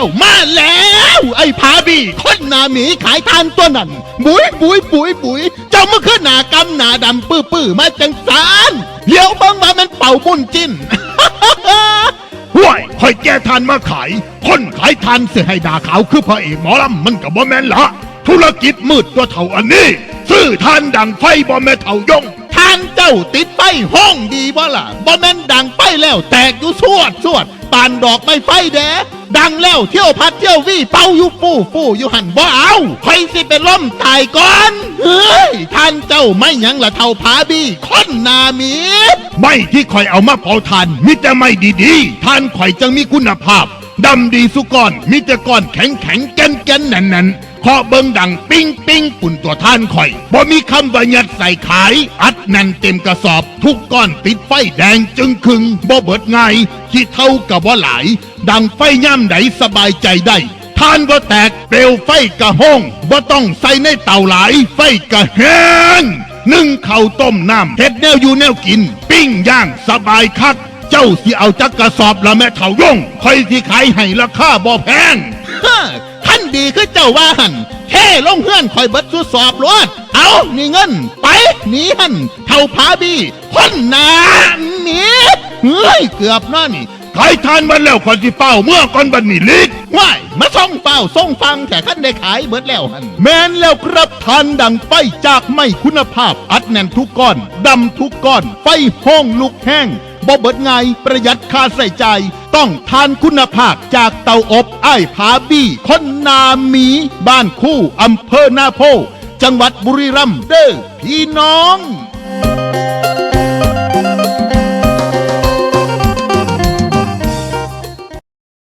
แล้วมาแล้ว ไอ้ผาบีคนหนาหมีขายทานตัวนั้นบุยบุยบุยบุยเจ้ามาขึ้นหนากำหนาดำปื้อปื้อมาจังสารเดี๋ยวเบังมามันเป่าบุญจิ้นห้วยคอยแก้ทานมาขาย คนขายทานเสียให้ด่าขาวคือพระเอกหมอลำมันกับบ่แมนละธุรกิจมืดตัวเท่าอันนี้ ซื้อทานดังไฟบ่แม่เท่ายงทานเจ้าติดไฟห้องดีบ่ล่ะบ่แม่นดังไฟแล้วแตกอยู่สวดสวด ปานดอกไม้ไฟแดดังแล้วเที่ยวพัดเที่ยววี่เป่าอยู่ฟู่ฟู่อยู่หันบ่เอาใครสิเป็นล่มตายก่อนเฮ้ยท่านเจ้าไม่ยังละเท่าผาบีคนนามีไม่ที่คอยเอามาเผาทานมิแต่ไม่ดีๆทานข่อยจังมีคุณภาพดำดีสุก้อนมิแต่ก้อนแข็งแข็งแก่นแก่นแน่นแน่น ๆขอเบิงดังปิ้งปิ้งปุ่นตัวท่านข่อยบ่มีคำว่ายัดใส่ขาย อัดแน่นเต็มกระสอบ ทุกก้อนติดไฟแดงจึงคึงบ่เบิดง่ายที่เท่ากับว่าหลาย ดังไฟย่ำไหนสบายใจได้ทานก็แตกเปลวไฟกระห้องบ่ต้องใส่ในเตาหลาย ไฟกระแห้งนึ่งข้าวต้มน้ำเฮ็ดแนวอยู่แนวกิน ปิ้งย่างสบายคัก เจ้าสิเอาจักกระสอบละแม่เถายงคอยสิขายให้ราคาบ่แพง ดีคือเจ้าว่าหันเท่ลงเฮือนคอยเบิดสุดสอบรวดเอานี่เงิน ไปหนีหันเท่าผาบีคนหนาหมีเฮ้ยเกือบนั่นนี่ขายทานมาแล้วคนสิเฝ้าเมื่อก่อนบันนี่ลิกว่ายมาส่งเฝ้าส่งฟังแต่ขั้นได้ขายเบิดแล้วหันแมนแล้วครับทานดังไฟจากไม่คุณภาพ อัดแน่นทุกก้อนดำทุกก้อน ไฟห้องลุกแห้ง บ่เบิดไงประหยัดค่าใส่ใจ ต้องทานคุณภาพจากเตาอบไอ้ายผาบี้คนนามี บ้านคู่อำเภอนาโพ จังหวัดบุรีรัมย์เด้อพี่น้อง